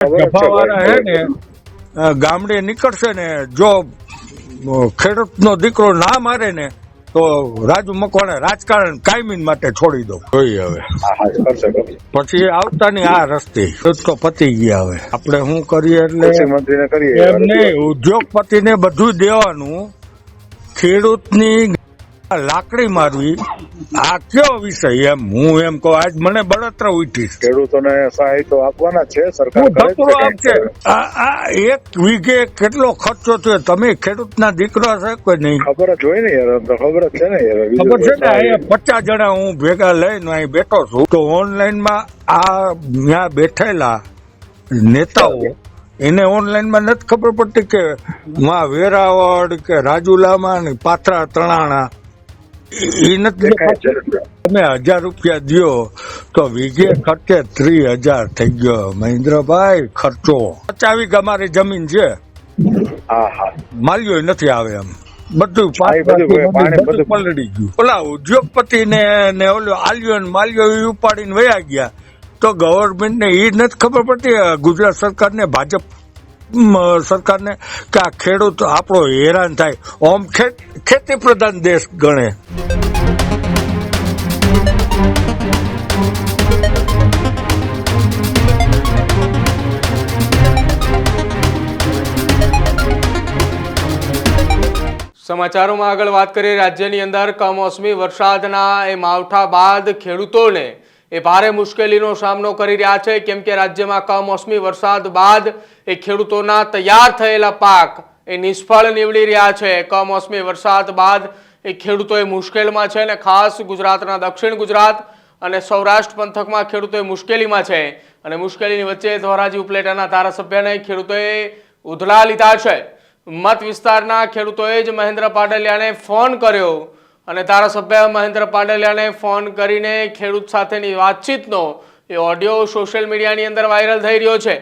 હે ને ગામડે નીકળશે ને જો ખેડૂત નો દીકરો ના મારે ને તો રાજુ મકવાણા રાજકારણ કાયમી માટે છોડી દો. જોઈએ હવે. પછી આવતાની આ રસ્તે ખેડૂત તો પતી ગયા હવે. આપણે શું કરીએ એટલે? કૃષિ મંત્રીને કરીએ. એમ નહીં ઉદ્યોગપતિને બધું દેવાનું ખેડૂતની લાકડી મારવી આ કયો વિષય એમ? હું એમ કહું આજ મને બળતરા ઉઠીશ. ખેડૂતોને સહાય તો આપવાના છે સરકાર ભરપૂર આપશે આ એક વીઘે કેટલો ખર્ચો થયો? તમે ખેડૂતના દીકરા છે કોઈ નહીં? ખબર જ હોય ને યાર ખબર જ છે ને યાર ખબર છે ને? પચાસ જણા હું ભેગા લઈને અહીં બેઠો છું. તો ઓનલાઈનમાં આ ત્યાં બેઠેલા નેતાઓ એને ઓનલાઈનમાં નથી ખબર પડતી કે માં વેરાવળ કે રાજુલામાં ને પાથરા તણાણા એ નથી તમે હજાર રૂપિયા દો તો વીઘે ખર્ચે ત્રી હજાર થઈ ગયો. મહેન્દ્રભાઈ ખર્ચો. પચાવી અમારી જમીન છે. માલ્યો નથી આવે એમ. બધું. પલળી ગયું. ઓલા ઉદ્યોગપતિ ને ને ઓલો આલ્યો ને માલ્યો એ ઉપાડીને વયા ગયા. તો ગવર્મેન્ટ ને એ નથી ખબર પડતી ગુજરાત સરકાર ને ભાજપ સરકારને કે આ ખેડૂત આપણો હેરાન થાય. ઓમ ખેત પ્રધાન દેશ ગણે. સમાચારોમાં આગળ વાત કરીએ. રાજ્યની અંદર કમોસમી વરસાદના એ માવઠા બાદ ખેડૂતોને એ ભારે મુશ્કેલીનો સામનો કરી રહ્યા છે. કેમ કે રાજ્યમાં કમોસમી વરસાદ બાદ એ ખેડૂતોના તૈયાર થયેલા પાક એ નિષ્ફળ નીવડી રહ્યા છે. કમોસમી વરસાદ બાદ એ ખેડૂતો એ મુશ્કેલમાં છે અને ખાસ ગુજરાતના દક્ષિણ ગુજરાત અને સૌરાષ્ટ્ર પંથકમાં ખેડૂતો એ મુશ્કેલીમાં છે. અને મુશ્કેલીની વચ્ચે ધોરાજી ઉપલેટાના ધારાસભ્યને ખેડૂતોએ ઉધલા લીધા છે. મત વિસ્તારના ખેડૂતોએ જ મહેન્દ્ર પાટલિયાને ફોન કર્યો અને ધારાસભ્ય મહેન્દ્ર પાડલિયાને ફોન કરીને ખેડૂત સાથેની વાતચીતનો એ ઓડિયો સોશિયલ મીડિયાની અંદર વાયરલ થઈ રહ્યો છે.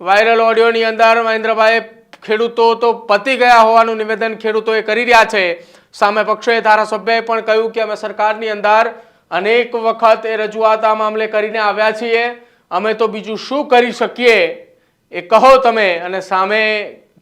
વાયરલ ઓડિયોની અંદર મહેન્દ્રભાઈ ખેડૂતો તો પતી ગયા હોવાનું નિવેદન ખેડૂતોએ કરી રહ્યા છે. સામે પક્ષે ધારાસભ્યએ પણ કહ્યું કે અમે સરકારની અંદર અનેક વખત એ રજૂઆત આ મામલે કરીને આવ્યા છીએ. અમે તો બીજું શું કરી શકીએ? એ કહો તમે. અને સામે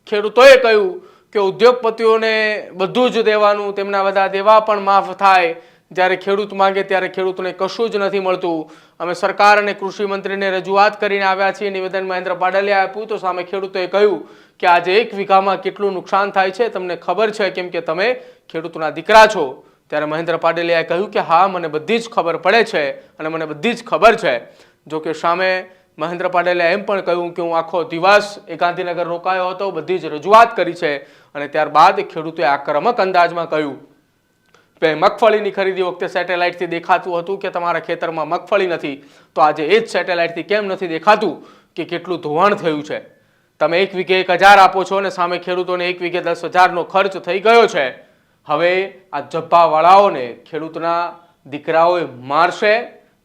ખેડૂતોએ કહ્યું કે ઉદ્યોગપતિઓને બધું જ દેવાનું, તેમના બધા દેવા પણ માફ થાય. જ્યારે ખેડૂત માંગે ત્યારે ખેડૂતને કશું જ નથી મળતું. અમે સરકાર અને કૃષિ મંત્રીને રજૂઆત કરીને આવ્યા છીએ. નિવેદન મહેન્દ્ર પાડલે આપ્યું. તો સામે ખેડૂતોએ કહ્યું કે આજે એક વીઘામાં કેટલું નુકસાન થાય છે? તમને ખબર છે કેમ કે તમે ખેડૂતના દીકરા છો. ત્યારે મહેન્દ્ર પાડેલિયાએ કહ્યું કે હા, મને બધી જ ખબર પડે છે અને મને બધી જ ખબર છે. જો કે સામે મહેન્દ્ર પાટેલે એમ પણ કહ્યું કે હું આખો દિવસ એ ગાંધીનગર રોકાયો હતો, બધી જ રજૂઆત કરી છે અને ત્યારબાદ ખેડૂતોએ આક્રમક અંદાજમાં કહ્યું કે મગફળીની ખરીદી વખતે સેટેલાઇટથી દેખાતું હતું કે તમારા ખેતરમાં મગફળી નથી? તો આજે એ જ સેટેલાઇટથી કેમ નથી દેખાતું કે કેટલું ધોવાણ થયું છે? તમે એક વીઘે એક હજાર આપો છો અને સામે ખેડૂતોને એક વીઘે દસ હજારનો ખર્ચ થઈ ગયો છે. હવે આ જબ્બાવાળાઓને ખેડૂતના દીકરાઓએ મારશે,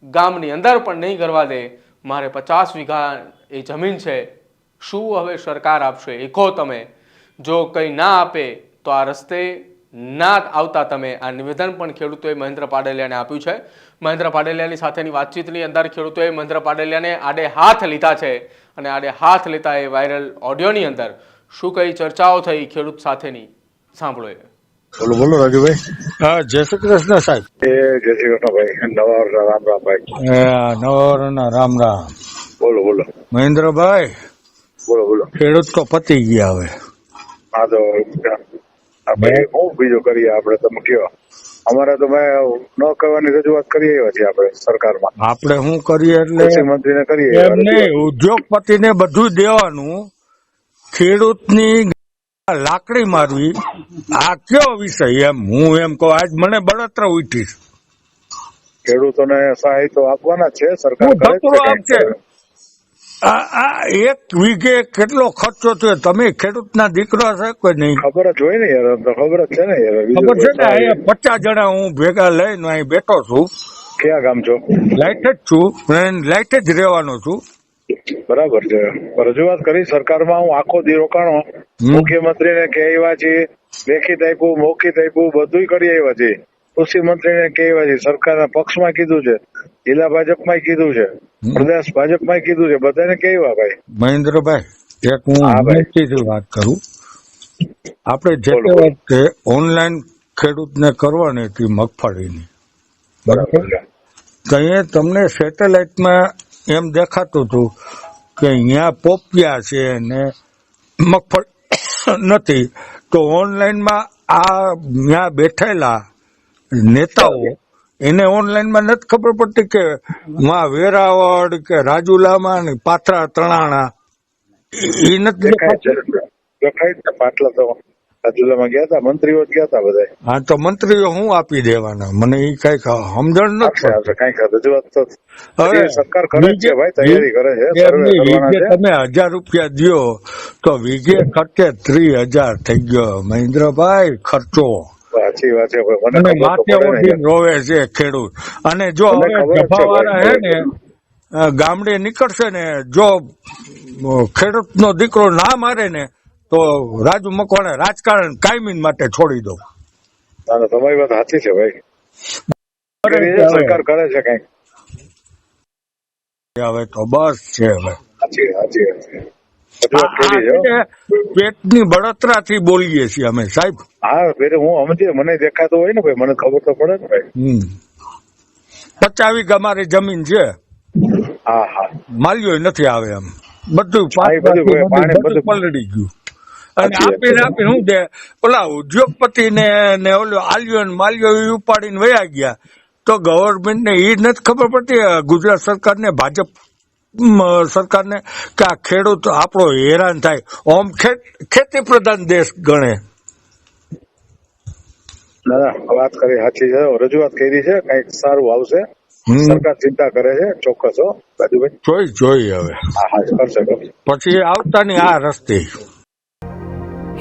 ગામની અંદર પણ નહીં કરવા દે. મારે પચાસ વીઘા એ જમીન છે, શું હવે સરકાર આપશે? એ કહો તમે. જો કંઈ ના આપે તો આ રસ્તે ના આવતા તમે. આ નિવેદન પણ ખેડૂતોએ મહેન્દ્ર પાડેલિયાને આપ્યું છે. મહેન્દ્ર પાડેલિયાની સાથેની વાતચીતની અંદર ખેડૂતોએ મહેન્દ્ર પાડેલિયાને આડે હાથ લીધા છે અને આડે હાથ લેતા એ વાયરલ ઓડિયોની અંદર. શું કઈ ચર્ચાઓ થઈ ખેડૂત સાથેની? સાંભળો એ. બોલો બોલો રાજુભાઈ હા જય શ્રી કૃષ્ણ સાહેબ. એ જય શ્રી કૃષ્ણ ભાઈ નવાર રામ રામ ભાઈ. નવાર ના રામ રામ. બોલો બોલો. મહેન્દ્રભાઈ બોલો બોલો. ખેડૂત તો પતી ગયા હવે. હા તો ભાઈ હું બીજું કરીએ આપણે તમે કયો અમારે તો મેં ન કરવાની રજૂઆત કરી આવ્યા છીએ આપણે સરકારમાં. આપણે શું કરીએ કૃષિ એટલે મંત્રીને કરીએ એમ નહીં ઉદ્યોગપતિને બધું દેવાનું. ખેડૂતની લાકડી મારવી આ કયો વિષય એમ? હું એમ કહું આજ મને બળતરા ઉઠી ખેડૂતોને સહાય તો આપવાના છે સરકાર ભરપૂર આપશે આ આ એક વીઘે કેટલો ખર્ચો થયો? તમે ખેડૂતના દીકરા છે કોઈ નહીં? ખબર જ હોય ને યાર ખબર જ છે ને યાર ખબર છે ને અહીંયા પચાસ જણા હું ભેગા લઈને અહીં બેઠો છું. ક્યાં ગામ છો? લાઈટ જ છું લાઈટ જ રહેવાનો છું. બરાબર છે. રજૂઆત કરી સરકારમાં હું આખો દી રોકાણો. મુખ્યમંત્રીને કે આવ્યા છીએ લેખિત આપ્યું મૌખિત આપ્યું બધું કરી આવ્યા છીએ કૃષિ મંત્રીને આવ્યા છે સરકારના પક્ષમાં કીધું છે જિલ્લા ભાજપમાં કીધું છે પ્રદેશ ભાજપમાં કીધું છે બધાને કહેવા ભાઈ. મહેન્દ્રભાઈ એક હું આ ભાઈ. વિનંતીથી વાત કરું. આપણે જે તે વખતે ઓનલાઈન ખેડૂતને કરવાની હતી મગફળીની. બરાબર તો અહીંયા તમને સેટેલાઇટમાં એમ દેખાતું હતું કે અહીંયા પોપિયા છે ને મગફળી નથી. તો ઓનલાઈનમાં આ ત્યાં બેઠેલા નેતાઓ એને ઓનલાઈનમાં નથી ખબર પડતી કે માં વેરાવળ કે રાજુલામાં ને પાથરા તણાણા એ નથી દેખાય પાટલા રાજુલામાં ગયા હતા મંત્રીઓ જ ગયા હતા બધા હા તો મંત્રીઓ હું આપી દેવાના? મને એ કઈ સમજણ નથી કંઈક રજૂઆત તો સરકાર કરે છે ભાઈ તૈયારી કરે છે તમે હજાર રૂપિયા દો તો વીઘે ખર્ચે ત્રી હજાર થઈ ગયો. મહેન્દ્રભાઈ ખર્ચો. સાચી વાત છે મને માથે ને રોવે છે ખેડૂત. અને જો હે ને ગામડે નીકળશે ને જો ખેડૂતનો દીકરો ના મારે ને તો રાજુ મકવાણા રાજકારણ કાયમી માટે છોડી દો ના તમારી વાત સાચી છે ભાઈ. સરકાર કરે છે કઈ. હવે તો બસ છે હવે. સાચી સાચી પેટની બળતરાથી બોલીએ છીએ અમે સાહેબ. હા એટલે હું સમજે મને દેખાતો હોય ને ભાઈ મને ખબર તો પડે ને ભાઈ. હમ. પચાસ વીઘા જમીન છે. હા હા. માલ્યો નથી આવે એમ. બધું પાણી બધું બધું- પલળી ગયું. અને આપીને છે. આપીને શું દે ઓલા ઉદ્યોગપતિ ને ને ઓલો આલ્યો ને માલ્યો એ ઉપાડીને વયા ગયા. તો ગવર્મેન્ટ ને એ નથી ખબર પડતી ગુજરાત સરકાર ને ભાજપ સરકાર સરકારને કે આ ખેડૂત આપણો હેરાન થાય. ઓમ ખેતી પ્રધાન દેશ ગણે. ના વાત કરી સાચી છે. રજૂઆત કરી છે કંઈક સારું આવશે. સરકાર ચિંતા કરે છે ચોક્કસ હો રાજુભાઈ જોઈ જોઈ હવે. હા હા કરશે કરશે. પછી આવતાની આ રસ્તે.